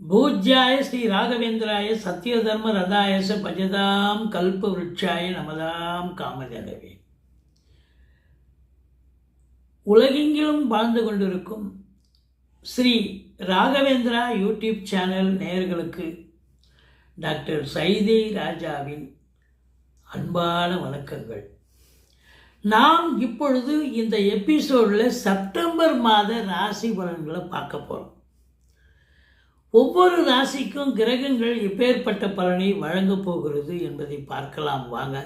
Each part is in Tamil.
பூஜ்யாய ஸ்ரீ ராகவேந்திராய சத்யதர்ம ரதாயச பஜதாம் கல்ப விருட்சாய நமதாம் காமதேனவே உலகெங்கிலும் வாழ்ந்து கொண்டிருக்கும் ஸ்ரீ ராகவேந்திரா யூடியூப் சேனல் நேயர்களுக்கு டாக்டர் சைதை ராஜாவின் அன்பான வணக்கங்கள். நாம் இப்பொழுது இந்த எபிசோடில் செப்டம்பர் மாத ராசி பலன்களை பார்க்க போகிறோம் ஒவ்வொரு ராசிக்கும் கிரகங்கள் இப்பேற்பட்ட பலனை வழங்கப் போகிறது என்பதை பார்க்கலாம் வாங்க.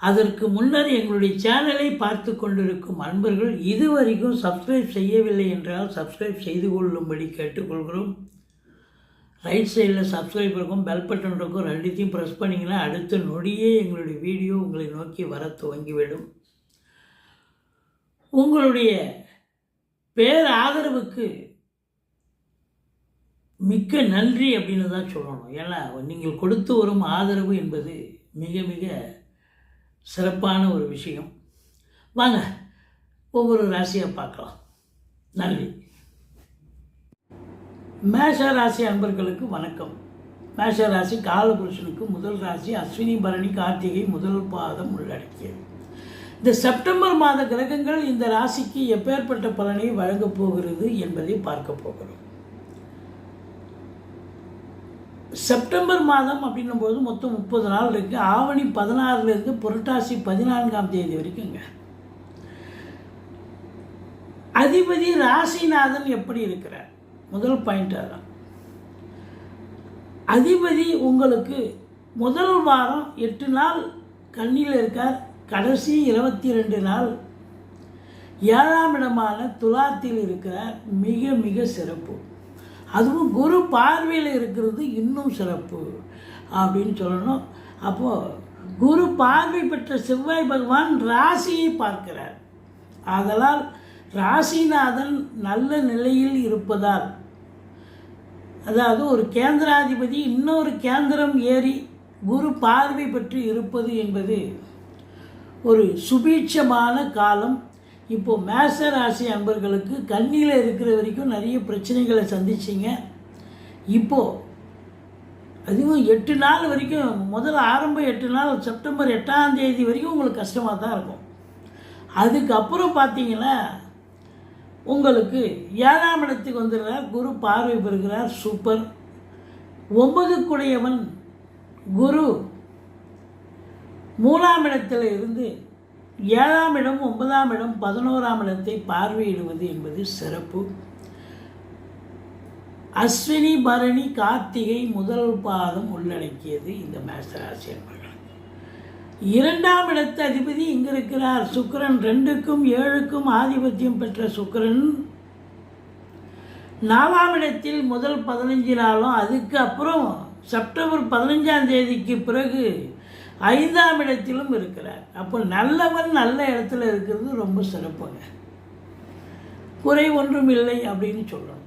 அதற்கு முன்னர் எங்களுடைய சேனலை பார்த்து கொண்டிருக்கும் அன்பர்கள் இதுவரைக்கும் சப்ஸ்கிரைப் செய்யவில்லை என்றால் சப்ஸ்கிரைப் செய்து கொள்ளும்படி கேட்டுக்கொள்கிறோம். ரைட் சைடில் சப்ஸ்கிரைப் இருக்கும் பெல் பட்டன் இருக்கும் ரெண்டுத்தையும் ப்ரெஸ் பண்ணிங்கன்னா அடுத்த நொடியே எங்களுடைய வீடியோ உங்களை நோக்கி வர துவங்கிவிடும். உங்களுடைய பேர் ஆதரவுக்கு மிக்க நன்றி அப்படின்னு தான் சொல்லணும். ஏன்னா நீங்கள் கொடுத்து வரும் ஆதரவு என்பது மிக மிக சிறப்பான ஒரு விஷயம். வாங்க ஒவ்வொரு ராசியாக பார்க்கலாம். நன்றி. மேஷ ராசி அன்பர்களுக்கு வணக்கம். மேஷ ராசி காலபுருஷனுக்கு முதல் ராசி அஸ்வினி பரணி கார்த்திகை முதல் பாதம் உள்ளடக்கியது. இந்த செப்டம்பர் மாத கிரகங்கள் இந்த ராசிக்கு எப்பேற்பட்ட பலனை வழங்கப் போகிறது என்பதை பார்க்க போகிறோம். செப்டம்பர் மாதம் அப்படின்னும் போது மொத்தம் முப்பது நாள் இருக்குது ஆவணி பதினாறுலேருந்து புரட்டாசி பதினான்காம் தேதி வரைக்குங்க அதிபதி ராசிநாதன் எப்படி இருக்கிறார்? முதல் பாயிண்ட் அதான் அதிபதி உங்களுக்கு முதல் வாரம் எட்டு நாள் கண்ணியில் இருக்கார். கடைசி இருபத்தி ரெண்டு நாள் ஏழாம் இடமான துலாத்தில் இருக்கிறார். மிக மிக சிறப்பு. அதுவும் குரு பார்வையில் இருக்கிறது இன்னும் சிறப்பு அப்படின்னு சொல்லணும். அப்போது குரு பார்வை பெற்ற செவ்வாய் பகவான் ராசியை பார்க்கிறார். ஆதலால் ராசிநாதன் நல்ல நிலையில் இருப்பதால் அதாவது ஒரு கேந்திராதிபதி இன்னொரு கேந்திரம் ஏறி குரு பார்வை பெற்று இருப்பது என்பது ஒரு சுபீட்சமான காலம் இப்போது மேச ராசி அன்பர்களுக்கு கண்ணியில் இருக்கிற வரைக்கும் நிறைய பிரச்சனைகளை சந்திச்சிங்க. இப்போது அதுவும் எட்டு நாள் வரைக்கும் முதல்ல ஆரம்ப எட்டு நாள் செப்டம்பர் எட்டாம் தேதி வரைக்கும் உங்களுக்கு கஷ்டமாக தான் இருக்கும். அதுக்கப்புறம் பார்த்தீங்கன்னா உங்களுக்கு ஏழாம் இடத்துக்கு வந்துடுறார் குரு பார்வை பெறுகிறார் சூப்பர். ஒன்பதுக்குடையவன் குரு மூணாம் இடத்துல இருந்து ஏழாம் இடம் ஒன்பதாம் இடம் பதினோராம் இடத்தை பார்வையிடுவது என்பது சிறப்பு. அஸ்வினி பரணி கார்த்திகை முதல் பாதம் உள்ளடக்கியது இந்த மேசராசி இரண்டாம் இடத்து அதிபதி இங்கு இருக்கிறார் ரெண்டுக்கும் ஏழுக்கும் ஆதிபத்தியம் பெற்ற சுக்கரன். நாலாம் இடத்தில் முதல் பதினஞ்சு நாளும் அதுக்கு அப்புறம் செப்டம்பர் பதினஞ்சாம் தேதிக்கு பிறகு ஐந்தாம் இடத்திலும் இருக்கிறார். அப்போ நல்லவன் நல்ல இடத்துல இருக்கிறது ரொம்ப சிறப்புங்க. குறை ஒன்றும் இல்லை அப்படின்னு சொல்லணும்.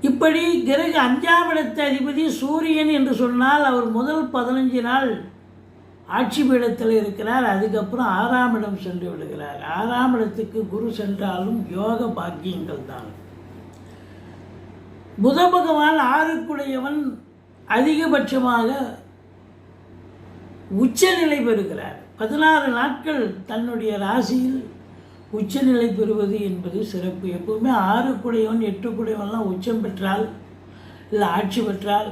இப்படி கிரக அஞ்சாம் இடத்த அதிபதி சூரியன் என்று சொன்னால் அவர் முதல் பதினஞ்சு நாள் ஆட்சி பீடத்தில் இருக்கிறார். அதுக்கப்புறம் ஆறாம் இடம் சென்று விடுகிறார். ஆறாம் இடத்துக்கு குரு சென்றாலும் யோக பாக்கியங்கள் தான். புத பகவான் ஆறுக்குடையவன் அதிகபட்சமாக உச்சநிலை பெறுகிறார். பதினாறு நாட்கள் தன்னுடைய ராசியில் உச்சநிலை பெறுவது என்பது சிறப்பு. எப்பவுமே ஆறு குடையவன் எட்டு குடையவன்லாம் உச்சம் பெற்றால் இல்லை ஆட்சி பெற்றால்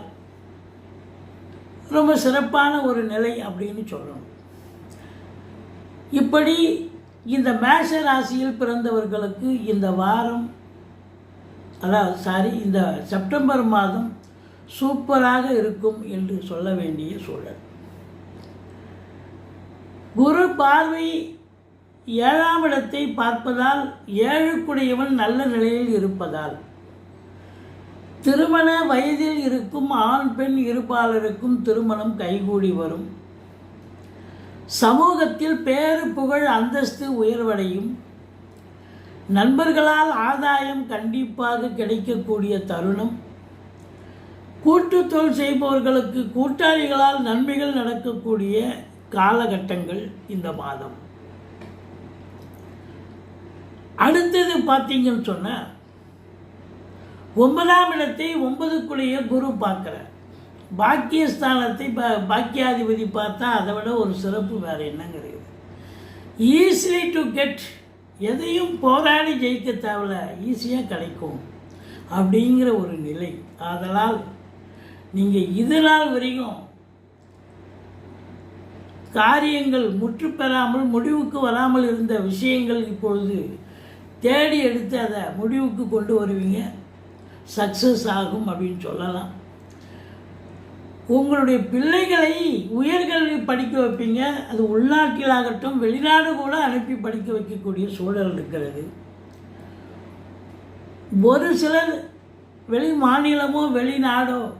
ரொம்ப சிறப்பான ஒரு நிலை அப்படின்னு சொல்லணும். இப்படி இந்த மேஷ ராசியில் பிறந்தவர்களுக்கு இந்த வாரம் அதாவது சாரி இந்த செப்டம்பர் மாதம் சூப்பராக இருக்கும் என்று சொல்ல வேண்டிய சூழல். குரு பார்வை ஏழாம் இடத்தை பார்ப்பதால் ஏழுக்குடையவன் நல்ல நிலையில் இருப்பதால். திருமண வயதில் இருக்கும் ஆண் பெண் இருப்பாளருக்கும் திருமணம் கைகூடி வரும். சமூகத்தில் பேரு புகழ் அந்தஸ்து உயர்வடையும். நண்பர்களால் ஆதாயம் கண்டிப்பாக கிடைக்கக்கூடிய தருணம். கூட்டுத்தொழில் செய்பவர்களுக்கு கூட்டாளிகளால் நன்மைகள் நடக்கக்கூடிய காலகட்டங்கள் இந்த மாதம். அடுத்தது பார்த்தீங்கன்னு சொன்னால் ஒன்பதாம் இடத்தை ஒன்பதுக்குள்ளேயே குரு பார்க்குறார். பாக்கியஸ்தானத்தை பா பாக்கியாதிபதி பார்த்தா அதை விட ஒரு சிறப்பு வேறு என்னங்க இருக்குது. ஈஸிலி டு கெட் எதையும் போராடி ஜெயிக்க தேவையில்ல ஈஸியாக கிடைக்கும் அப்படிங்கிற ஒரு நிலை. அதனால் நீங்கள் இது நாள் வரைக்கும் காரியங்கள் முற்று பெறாமல் முடிவுக்கு வராமல் இருந்த விஷயங்கள் இப்பொழுது தேடி எடுத்து அதை முடிவுக்கு கொண்டு வருவீங்க. சக்ஸஸ் ஆகும் அப்படின்னு சொல்லலாம். உங்களுடைய பிள்ளைகளை உயர்கல்வி படிக்க வைப்பீங்க. அது உள்நாட்டிலாகட்டும் வெளிநாடு கூட அனுப்பி படிக்க வைக்கக்கூடிய சூழல் இருக்கிறது. ஒரு சிலர் வெளி மாநிலமோ வெளிநாடோ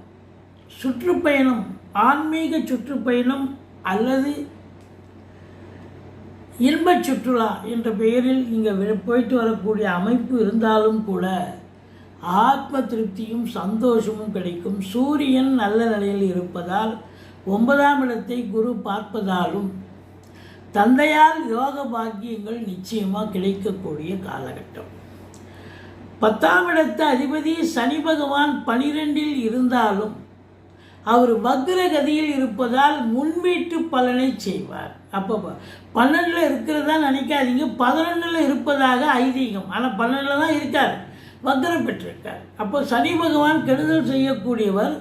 சுற்றுப்பயணம் ஆன்மீக சுற்றுப்பயணம் அல்லது இன்பச் சுற்றுலா என்ற பெயரில் நீங்கள் போயிட்டு வரக்கூடிய அமைப்பு இருந்தாலும் கூட ஆத்ம திருப்தியும் சந்தோஷமும் கிடைக்கும். சூரியன் நல்ல நிலையில் இருப்பதால் ஒன்பதாம் இடத்தை குரு பார்ப்பதாலும் தந்தையால் யோக பாக்கியங்கள் நிச்சயமாக கிடைக்கக்கூடிய காலகட்டம். பத்தாம் இடத்து அதிபதி சனி பகவான் பனிரெண்டில் இருந்தாலும் அவர் வக்ரகதியில் இருப்பதால் முன்வீட்டு பலனை செய்வார். அப்போ பன்னெண்டில் இருக்கிறதா நினைக்காதீங்க. பதினொன்றில் இருப்பதாக ஐதீகம். ஆனால் பன்னெண்டில் தான் இருக்கார். வக்ரம் பெற்றிருக்கார். அப்போ சனி பகவான் கெடுதல் செய்யக்கூடியவர்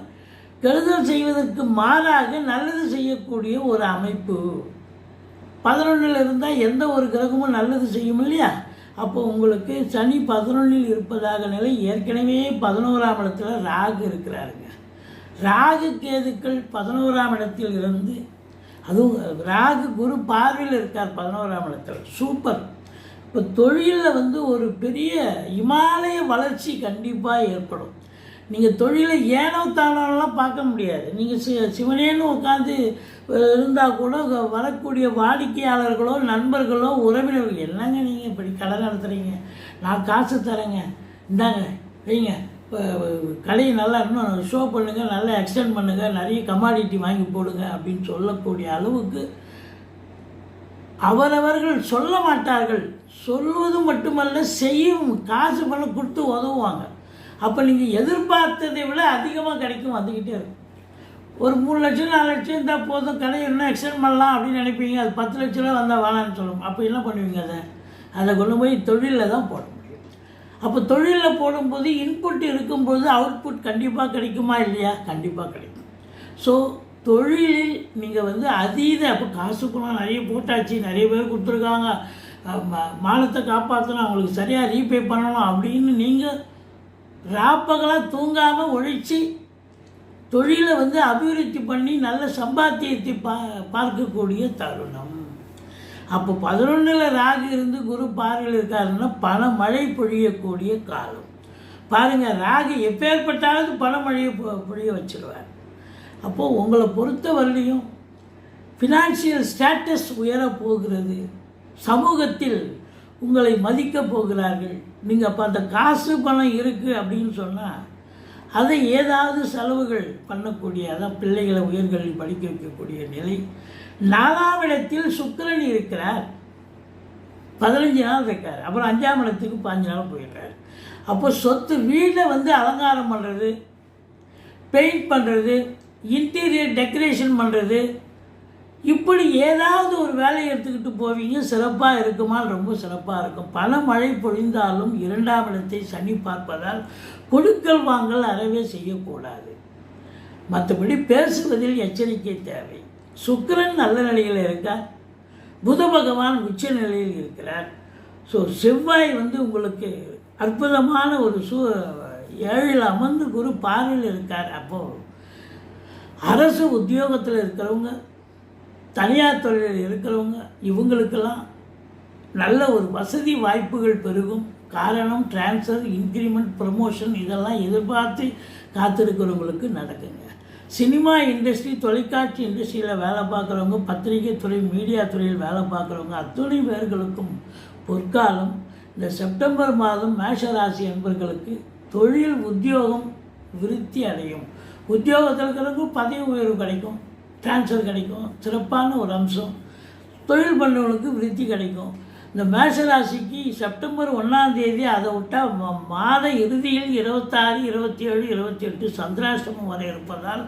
கெடுதல் செய்வதற்கு மாறாக நல்லது செய்யக்கூடிய ஒரு அமைப்பு. பதினொன்றில் இருந்தால் எந்த ஒரு கிரகமும் நல்லது செய்யும் இல்லையா? அப்போ உங்களுக்கு சனி பதினொன்றில் இருப்பதாக நிலை ஏற்கனவே பதினோராம் இடத்துல ராகு இருக்கிறாருங்க. ராகு கேதுக்கள் பதினோராம் இடத்தில் இருந்து அதுவும் ராகு குரு பார்வையில் இருக்கார் பதினோராம் இடத்தில். சூப்பர் இப்போ தொழிலில் வந்து ஒரு பெரிய இமாலய வளர்ச்சி கண்டிப்பாக ஏற்படும். நீங்கள் தொழிலை ஏனோ தானோலாம் பார்க்க முடியாது. நீங்கள் சி சிவனேன்னு உட்காந்து இருந்தால் கூட வரக்கூடிய வாடிக்கையாளர்களோ நண்பர்களோ உறவினர்கள் என்னங்க நீங்கள் இப்படி கடை நடத்துகிறீங்க நான் காசு தரேங்க. இந்தாங்க வைங்க. இப்போ கடையை நல்லா இன்னும் ஷோ பண்ணுங்கள் நல்லா எக்ஸ்டெண்ட் பண்ணுங்கள் நிறைய கமாடிட்டி வாங்கி போடுங்க அப்படின்னு சொல்லக்கூடிய அளவுக்கு அவரவர்கள் சொல்ல மாட்டார்கள். சொல்வது மட்டுமல்ல செய்யும் காசு பணம் கொடுத்து உதவுவாங்க. அப்போ நீங்கள் எதிர்பார்த்ததை விட அதிகமாக கிடைக்கும் வந்துக்கிட்டே இருக்கும். ஒரு மூணு லட்சம் நாலு லட்சம் இருந்தால் போதும் கடை இன்னும் எக்ஸ்டெண்ட் பண்ணலாம் அப்படின்னு நினைப்பீங்க. அது பத்து லட்ச ரூபா வந்தால் வேணான்னு சொல்லுவோம். அப்போ என்ன பண்ணுவீங்க அதை? அதை கொண்டு போய் தொழிலில் தான் போடணும். அப்போ தொழிலில் போடும்போது இன்புட் இருக்கும்போது அவுட்புட் கண்டிப்பாக கிடைக்குமா இல்லையா? கண்டிப்பாக கிடைக்கும். ஸோ தொழிலில் நீங்கள் வந்து அதீத அப்போ காசு பணம் நிறைய போட்டாச்சு நிறைய பேர் கொடுத்துருக்காங்க. ம- மானத்தை காப்பாற்றணும் அவங்களுக்கு சரியாக ரீபே பண்ணணும் அப்படின்னு நீங்கள் ராப்பகலாக தூங்காமல் ஒழித்து தொழிலை வந்து அபிவிருத்தி பண்ணி நல்ல சம்பாத்தியத்தை பா பார்க்கக்கூடிய தருணம். அப்போ பதினொன்றில் ராகு இருந்து குரு பார்வையில் இருக்காருன்னா பல மழை பொழியக்கூடிய காலம். பாருங்கள் ராகு எப்பேற்பட்டாவது பணமழையை பொ- பொழிய வச்சிருவார். அப்போது உங்களை பொறுத்த வரலையும் ஃபினான்ஷியல் ஸ்டேட்டஸ் உயரப் போகிறது. சமூகத்தில் உங்களை மதிக்கப் போகிறார்கள். நீங்கள் அப்போ அந்த காசு பணம் இருக்குது அப்படின்னு சொன்னால் அதை ஏதாவது செலவுகள் பண்ணக்கூடிய அதான் பிள்ளைகளை உயர்கல்வி படிக்க வைக்கக்கூடிய நிலை. நாலாம் இடத்தில் சுக்கிரன் இருக்கிறார். பதினஞ்சு நாள் இருக்கார். அப்புறம் அஞ்சாம் இடத்துக்கு பாஞ்சு நாள் போயிடுறார். அப்போ சொத்து வீடை வந்து அலங்காரம் பண்ணுறது பெயிண்ட் பண்ணுறது இன்டீரியர் டெக்கரேஷன் பண்ணுறது இப்படி ஏதாவது ஒரு வேலையை எடுத்துக்கிட்டு போவீங்க. சிறப்பாக இருக்குமா ரொம்ப சிறப்பாக இருக்கும். பல மழை பொழிந்தாலும் இரண்டாம் இடத்தை சனி பார்ப்பதால் கொடுக்கல் வாங்கல் அறவே செய்யக்கூடாது. மற்றபடி பேசுவதில் எச்சரிக்கை தேவை. சுக்கரன் நல்ல நிலையில் இருக்கார். புத பகவான் உச்ச நிலையில் இருக்கிறார். ஸோ செவ்வாய் வந்து உங்களுக்கு அற்புதமான ஒரு சூ ஏழில் அமர்ந்து குரு பார்வையில் இருக்கார். அப்போது அரசு உத்தியோகத்தில் இருக்கிறவங்க தனியார் தொழிலில் இருக்கிறவங்க இவங்களுக்கெல்லாம் நல்ல ஒரு வசதி வாய்ப்புகள் பெருகும். காரணம் ட்ரான்ஸ்ஃபர் இன்க்ரிமெண்ட் ப்ரமோஷன் இதெல்லாம் எதிர்பார்த்து காத்திருக்கிறவங்களுக்கு நடக்குங்க. சினிமா இண்டஸ்ட்ரி தொலைக்காட்சி இண்டஸ்ட்ரியில் வேலை பார்க்குறவங்க பத்திரிகை துறை மீடியா துறையில் வேலை பார்க்குறவங்க அத்துணை பேர்களுக்கும் பொற்காலம். இந்த செப்டம்பர் மாதம் மேஷராசி என்பர்களுக்கு தொழில் உத்தியோகம் விருத்தி அடையும். உத்தியோகத்தில் இருக்கிறவங்க பதவி உயர்வு கிடைக்கும் ட்ரான்ஸ்ஃபர் கிடைக்கும் சிறப்பான ஒரு அம்சம். தொழில் பண்ணவங்களுக்கு விருத்தி கிடைக்கும். இந்த மேஷராசிக்கு செப்டம்பர் ஒன்றாம் தேதி அதை விட்டால் மாத இறுதியில் இருபத்தாறு இருபத்தி ஏழு இருபத்தி எட்டு சந்திராஷ்டமம் வரை இருப்பதால்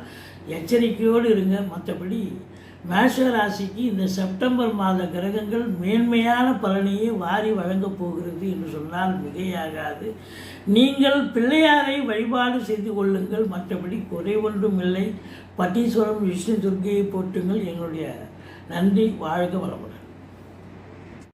எச்சரிக்கையோடு இருங்க. மற்றபடி மேஷராசிக்கு இந்த செப்டம்பர் மாத கிரகங்கள் மேன்மையான பலனையே வாரி வழங்கப் போகிறது என்று சொன்னால் மிகையாகாது. நீங்கள் பிள்ளையாரை வழிபாடு செய்து கொள்ளுங்கள். மற்றபடி குறை ஒன்றும் இல்லை. பட்டீஸ்வரம் விஷ்ணு துர்க்கையை போட்டுங்கள் எங்களுடைய நன்றி. வாழ்க வளமுடன்.